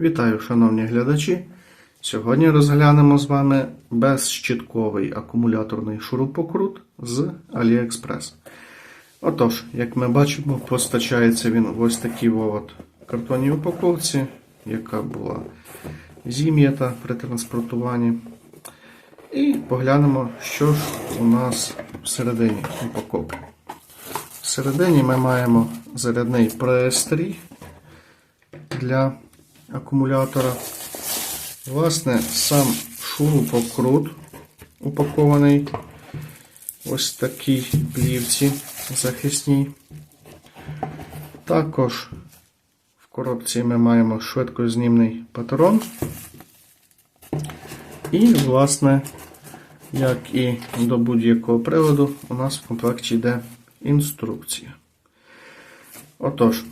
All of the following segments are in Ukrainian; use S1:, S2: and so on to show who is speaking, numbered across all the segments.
S1: Вітаю, шановні глядачі! Сьогодні розглянемо з вами безщітковий акумуляторний шурупокрут з AliExpress. Отож, як ми бачимо, постачається він в ось такій от картонній упаковці, яка була зім'ята при транспортуванні. І поглянемо, що ж у нас всередині упаковки. Всередині ми маємо зарядний пристрій для акумулятора. Власне, сам шурупокрут упакований ось в такій плівці захисній. Також в коробці ми маємо швидкознімний патрон. І, власне, як і до будь-якого приладу, у нас в комплекті йде інструкція. Отож,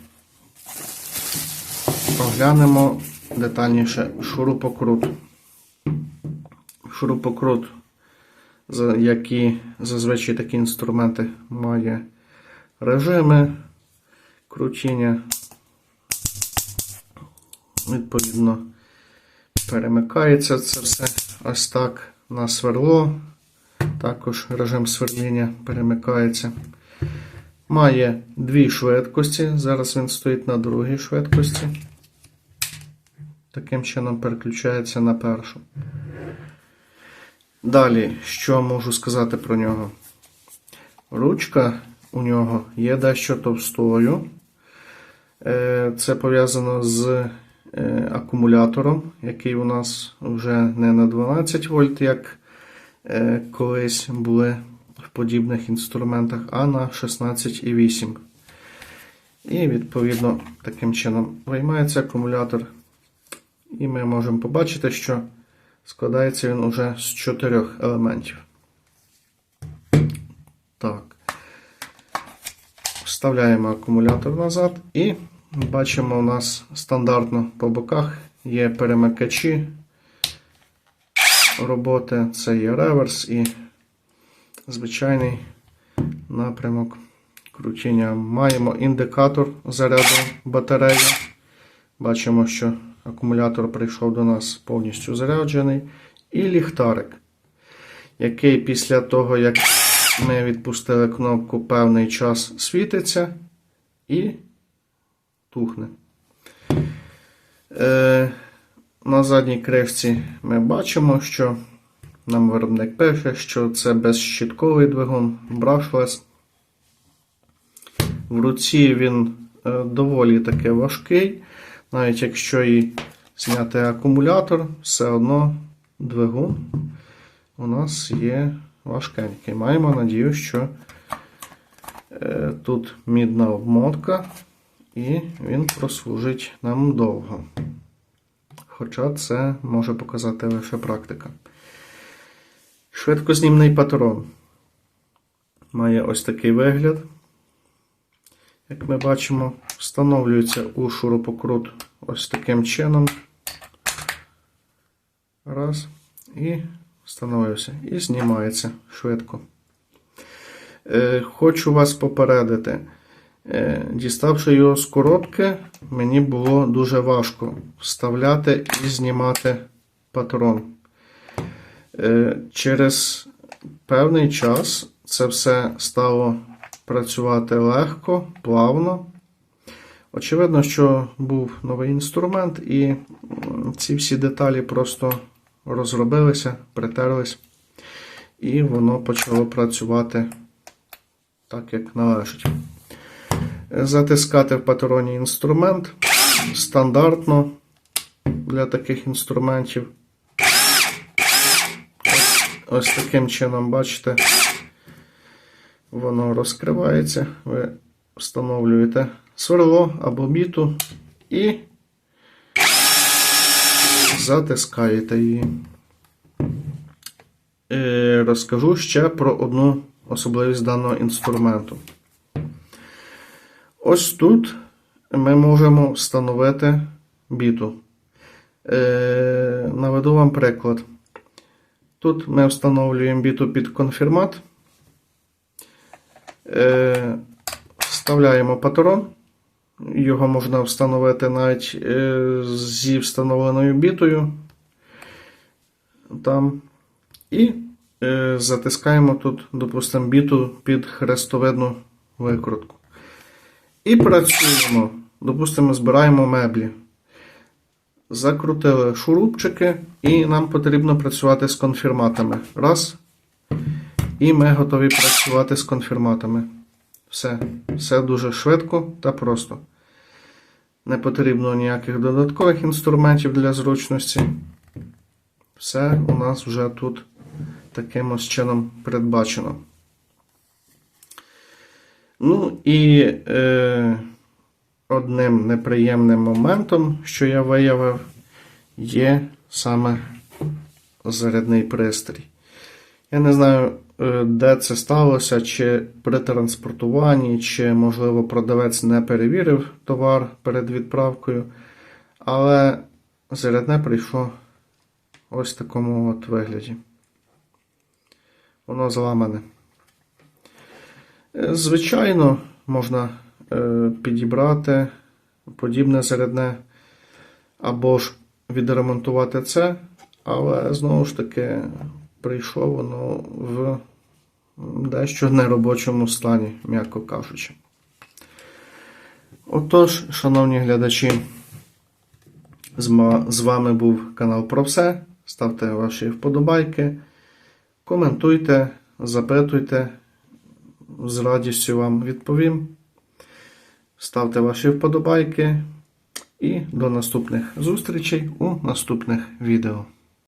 S1: Оглянемо детальніше шурупокрут. Шурупокрут, за- як і зазвичай такі інструменти, має режими крутіння. Відповідно, перемикається це все ось так на сверло. Також режим сверління перемикається. Має дві швидкості. Зараз він стоїть на другій швидкості. Таким чином переключається на першу. Далі, що можу сказати про нього? Ручка у нього є дещо товстою. Е, Це пов'язано з е, акумулятором, який у нас вже не на 12 вольт, як е, колись були в подібних інструментах, а на 16,8. І відповідно таким чином виймається акумулятор. І ми можемо побачити, що складається він уже з чотирьох елементів. Так. Вставляємо акумулятор назад і бачимо, у нас стандартно по боках є перемикачі роботи, це є реверс і звичайний напрямок крутіння. Маємо індикатор заряду батареї. Бачимо, що акумулятор прийшов до нас повністю заряджений. І ліхтарик, який після того, як ми відпустили кнопку певний час світиться і тухне. Е, на задній кришці ми бачимо, що нам виробник пише, що це безщітковий двигун brushless. В руці він е, доволі таки важкий. Навіть якщо і зняти акумулятор, все одно двигун у нас є важкенький. Маємо надію, що е, тут мідна обмотка і він прослужить нам довго. Хоча це може показати лише практика. Швидкознімний патрон має ось такий вигляд. Як ми бачимо, встановлюється у шурупокрут ось таким чином. Раз. І встановився. І знімається швидко. Е, хочу вас попередити. Е, діставши його з коробки, мені було дуже важко вставляти і знімати патрон. Е, через певний час це все стало працювати легко, плавно. Очевидно, що був новий інструмент, і ці всі деталі просто розробилися, притерлись, і воно почало працювати так, як належить. Затискати в патроні інструмент стандартно для таких інструментів. Ось таким чином, бачите, воно розкривається. Ви встановлюєте сверло або біту і затискаєте її. Е, Розкажу ще про одну особливість даного інструменту. Ось тут ми можемо встановити біту. Е, Наведу вам приклад. Тут ми встановлюємо біту під конфірмат. Е, Вставляємо патрон Його можна встановити навіть е, зі встановленою бітою. Там. І е, затискаємо тут, допустимо, біту під хрестовидну викрутку. І працюємо. Допустимо, збираємо меблі. Закрутили шурупчики, і нам потрібно працювати з конфірматами. Раз. І ми готові працювати з конфірматами. Все. Все дуже швидко та просто. Не потрібно ніяких додаткових інструментів для зручності. Все у нас вже тут таким ось чином передбачено. Ну і е, одним неприємним моментом, що я виявив, є саме зарядний пристрій. Я не знаю, де це сталося, чи при транспортуванні, чи, можливо, продавець не перевірив товар перед відправкою. Але зарядне прийшло ось в такому от вигляді. Воно зламане. Е, Звичайно, можна е, підібрати подібне зарядне, або ж відремонтувати це, але знову ж таки прийшло воно в дещо неробочому стані, м'яко кажучи. Отож, шановні глядачі, з вами був канал про все. Ставте ваші вподобайки, коментуйте, запитуйте. З радістю вам відповім. Ставте ваші вподобайки і до наступних зустрічей у наступних відео.